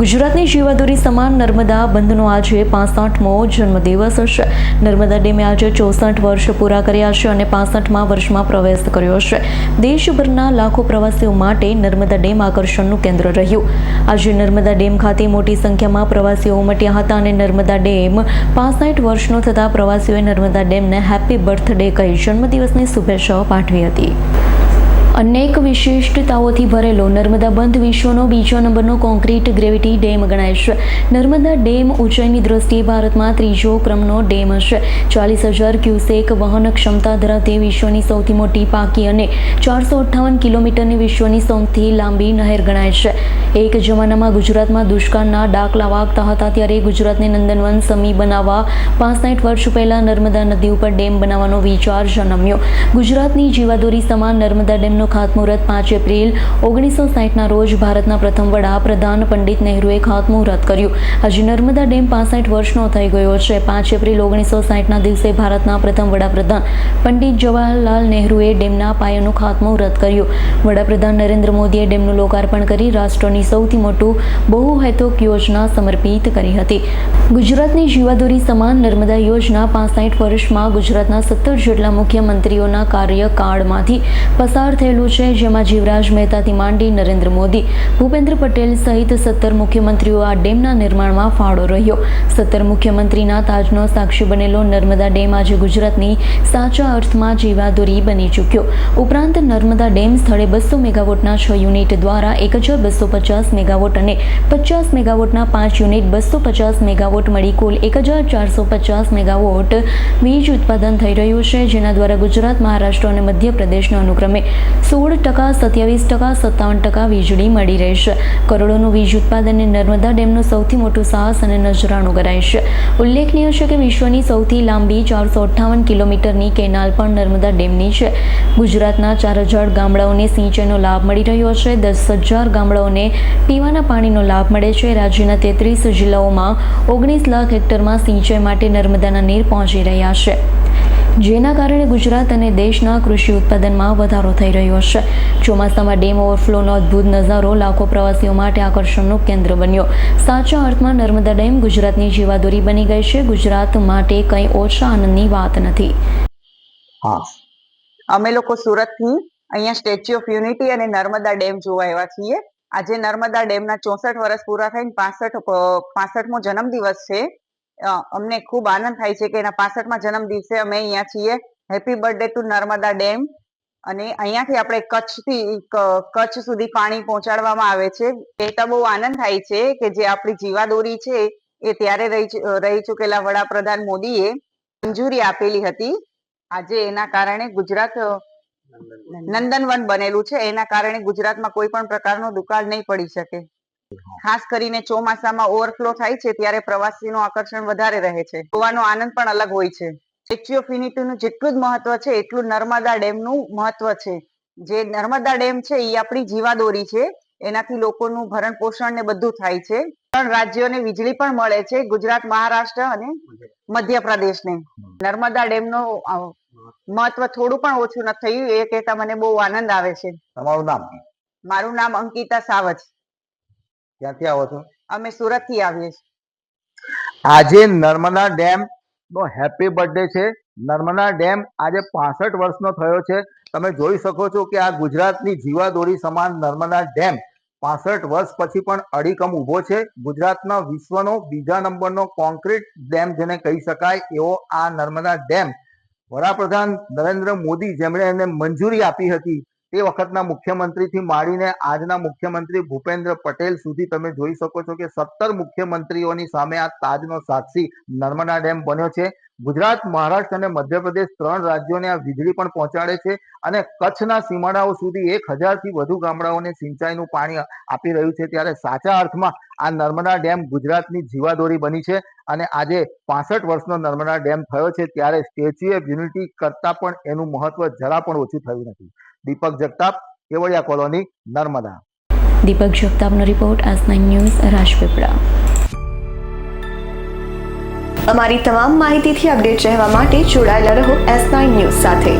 ગુજરાતની જીવાદોરી સમાન નર્મદા બંધનો આજે પાસઠમો જન્મદિવસ છે નર્મદા ડેમે આજે ચોસઠ વર્ષ પૂરા કર્યા છે અને પાસઠમાં વર્ષમાં પ્રવેશ કર્યો છે. દેશભરના લાખો પ્રવાસીઓ માટે નર્મદા ડેમ આકર્ષણનું કેન્દ્ર રહ્યું. આજે નર્મદા ડેમ ખાતે મોટી સંખ્યામાં પ્રવાસીઓ ઉમટ્યા હતા અને નર્મદા ડેમ પાસઠ વર્ષનો થતાં પ્રવાસીઓએ નર્મદા ડેમને હેપી બર્થડે કહી જન્મદિવસની શુભેચ્છાઓ પાઠવી હતી. અનેક વિશિષ્ટતાઓથી ભરેલો નર્મદા બંધ વિશ્વનો બીજો નંબરનો કોન્ક્રીટ ગ્રેવિટી ડેમ ગણાય છે. નર્મદા ડેમ ઊંચાઈની દ્રષ્ટિએ ભારતમાં ત્રીજો ક્રમનો ડેમ હશે ચાલીસ હજાર ક્યુસેક વહન ક્ષમતા ધરાવતી વિશ્વની સૌથી મોટી પાકી અને ચારસો અઠ્ઠાવન કિલોમીટરની વિશ્વની સૌથી લાંબી નહેર ગણાય છે. એક જમાનામાં ગુજરાતમાં દુષ્કાળના ડાકલા વાગતા હતા ત્યારે ગુજરાતને નંદનવન સમી બનાવવા પાંસઠ વર્ષ પહેલાં નર્મદા નદી ઉપર ડેમ બનાવવાનો વિચાર જન્મ્યો. ગુજરાતની જીવાદોરી સમાન નર્મદા ડેમનું ખાતમુહૂર્ત પાંચ એપ્રિલ ઓગણીસો સાહીઠના રોજ ભારતના પ્રથમ વડાપ્રધાન પંડિત નહેરુએ ખાતમુહૂર્ત કર્યું. આજે નર્મદા ડેમ પાસઠ વર્ષનો થઈ ગયો છે. પાંચ એપ્રિલ ઓગણીસો સાહીઠના દિવસે ભારતના પ્રથમ વડાપ્રધાન પંડિત જવાહરલાલ નહેરુએ ડેમના પાયાનું ખાતમુહૂર્ત કર્યું. વડાપ્રધાન નરેન્દ્ર મોદીએ ડેમનું લોકાર્પણ કરી રાષ્ટ્રની સૌથી મોટું બહુહેતુક યોજના સમર્પિત કરી હતી. ગુજરાતની જીવાદોરી સમાન નર્મદા યોજના પાસઠ વર્ષમાં ગુજરાતના સત્તર જેટલા મુખ્યમંત્રીઓના કાર્યકાળમાંથી પસાર થયેલું છે, જેમાં જીવરાજ મહેતાથી માંડી નરેન્દ્ર મોદી, ભૂપેન્દ્ર પટેલ સહિત સત્તર મુખ્યમંત્રીઓ આ ડેમના નિર્માણમાં ફાળો રહ્યો. સત્તર મુખ્યમંત્રીના તાજનો સાક્ષી બનેલો નર્મદા ડેમ આજે ગુજરાતની સાચા અર્થમાં જીવાદોરી બની ચૂક્યો. ઉપરાંત નર્મદા ડેમ સ્થળે બસો મેગાવોટના છ યુનિટ દ્વારા એક હજાર બસો પચાસ મેગાવોટ અને પચાસ મેગાવોટના પાંચ યુનિટ બસો પચાસ મેગાવોટ મળી કુલ એક હજાર ચારસો પચાસ મેગાવોટ વીજ ઉત્પાદન થઈ રહ્યું છે, જેના દ્વારા ગુજરાત, મહારાષ્ટ્ર અને મધ્યપ્રદેશના અનુક્રમે સોળ ટકા, સત્યાવીસ ટકા, સત્તાવન ટકા વીજળી મળી રહેશે. કરોડોનું વીજ ઉત્પાદન એ નર્મદા ડેમનું સૌથી મોટું સાહસ અને નજરાણું છે. ઉલ્લેખનીય છે કે વિશ્વની સૌથી લાંબી ચારસો અઠ્ઠાવન કિલોમીટરની કેનાલ પણ નર્મદા ડેમની છે. ગુજરાતના ચાર હજાર ગામડાઓને સિંચાઈનો લાભ મળી રહ્યો છે. દસ હજાર ગામડાઓને પીવાના પાણીનો લાભ મળે છે. રાજ્યના તેત્રીસ જિલ્લાઓમાં ઓગણીસ લાખ હેક્ટરમાં સિંચાઈ માટે નર્મદાના નીર પહોંચી રહ્યા છે. જેના કારણે ગુજરાત અને દેશના કૃષિ ઉત્પાદનમાં વધારો થઈ રહ્યો છે. ચોમાસામાં ડેમ ઓવરફ્લોનો અદ્ભુત નજારો લાખો પ્રવાસીઓ માટે આકર્ષણનું કેન્દ્ર બન્યો. સાચા અર્થમાં નર્મદા ડેમ ગુજરાતની જીવાદોરી બની ગઈ છે. ગુજરાત માટે કંઈ ઓછા આનંદની વાત નથી. હા. અમે લોકો સુરતથી અહીંયા સ્ટેચ્યુ ઓફ યુનિટી અને નર્મદા ડેમ જોવા આવ્યા છીએ. આજે નર્મદા ડેમના ચોસઠ વર્ષ પૂરા થઈને પાસઠ પાસઠમો જન્મદિવસ છે. અમને ખૂબ આનંદ થાય છે કે એના પાસઠમાં જન્મ દિવસે અમે અહીંયા છીએ. Happy birthday to Narmada dam. અને અહીંયાથી આપણે કચ્છથી કચ્છ સુધી પાણી પહોંચાડવામાં આવે છે. એ તો બહુ આનંદ થાય છે કે જે આપણી જીવાદોરી છે એ ત્યારે રહી ચૂકેલા વડાપ્રધાન મોદીએ મંજૂરી આપેલી હતી. આજે એના કારણે ગુજરાત નંદનવન બનેલું છે. એના કારણે ગુજરાતમાં કોઈ પણ પ્રકારનો દુકાળ નહીં પડી શકે. ખાસ કરીને ચોમાસામાં ઓવરફ્લો થાય છે ત્યારે પ્રવાસીનું આકર્ષણ વધારે રહે છે. જોવાનો આનંદ પણ અલગ હોય છે. સ્ટેચ્યુ ઓફ યુનિટીનું જેટલું જ મહત્વ છે એટલું નર્મદા ડેમનું મહત્વ છે. જે નર્મદા ડેમ છે એ આપણી જીવાદોરી છે. એનાથી લોકોનું ભરણ પોષણ ને બધું થાય છે. ત્રણ રાજ્યોને વીજળી પણ મળે છે ગુજરાત મહારાષ્ટ્ર અને મધ્યપ્રદેશને. નર્મદા ડેમનો મહત્વ થોડું પણ ઓછું નથી થયું એ કહેતા મને બહુ આનંદ આવે છે. તમારું નામ? મારું નામ અંકિતા સાવજ. ક્યાંથી આવો છો? અમે સુરતથી આવીએ છીએ. આજે નર્મદા ડેમ નો હેપી બર્થડે છે. નર્મદા ડેમ આજે પાસઠ વર્ષનો થયો છે. તમે જોઈ શકો છો કે આ ગુજરાતની જીવાદોરી સમાન નર્મદા ડેમ પાસઠ વર્ષ પછી પણ અડીકમ ઊભો છે. ગુજરાતના વિશ્વનો બીજા નંબરનો કોન્ક્રીટ ડેમ જેને કહી શકાય એવો આ નર્મદા ડેમ વડાપ્રધાન નરેન્દ્ર મોદી જેમણે એને મંજૂરી આપી હતી તે વખતના મુખ્યમંત્રીથી માંડીને આજના મુખ્યમંત્રી ભૂપેન્દ્ર પટેલ સુધી તમે જોઈ શકો છો કે સત્તર મુખ્યમંત્રીઓની સામે આ તાજનો સાક્ષી નર્મદા ડેમ બન્યો છે. ગુજરાત, મહારાષ્ટ્ર અને મધ્યપ્રદેશ ત્રણ રાજ્યોને આ વીજળી પણ પહોંચાડે છે અને કચ્છના સીમાડાઓ સુધી એક હજારથી વધુ ગામડાઓને સિંચાઈનું પાણી આપી રહ્યું છે. ત્યારે સાચા અર્થમાં આ નર્મદા ડેમ ગુજરાતની જીવાદોરી બની છે અને આજે પાસઠ વર્ષનો નર્મદા ડેમ થયો છે. ત્યારે સ્ટેચ્યુ ઓફ યુનિટી કરતાં પણ એનું મહત્વ જરા પણ ઓછું થયું નથી. દીપક જગતાપ કેવડિયા કોલોની નર્મદા. દીપક જગતાપનો રિપોર્ટ આજ નાઇન ન્યૂઝ રાજપીપળા અમારી તમામ માહિતીથી અપડેટ રહેવા માટે જોડાયેલા રહો એસ નાઇન ન્યૂઝ સાથે.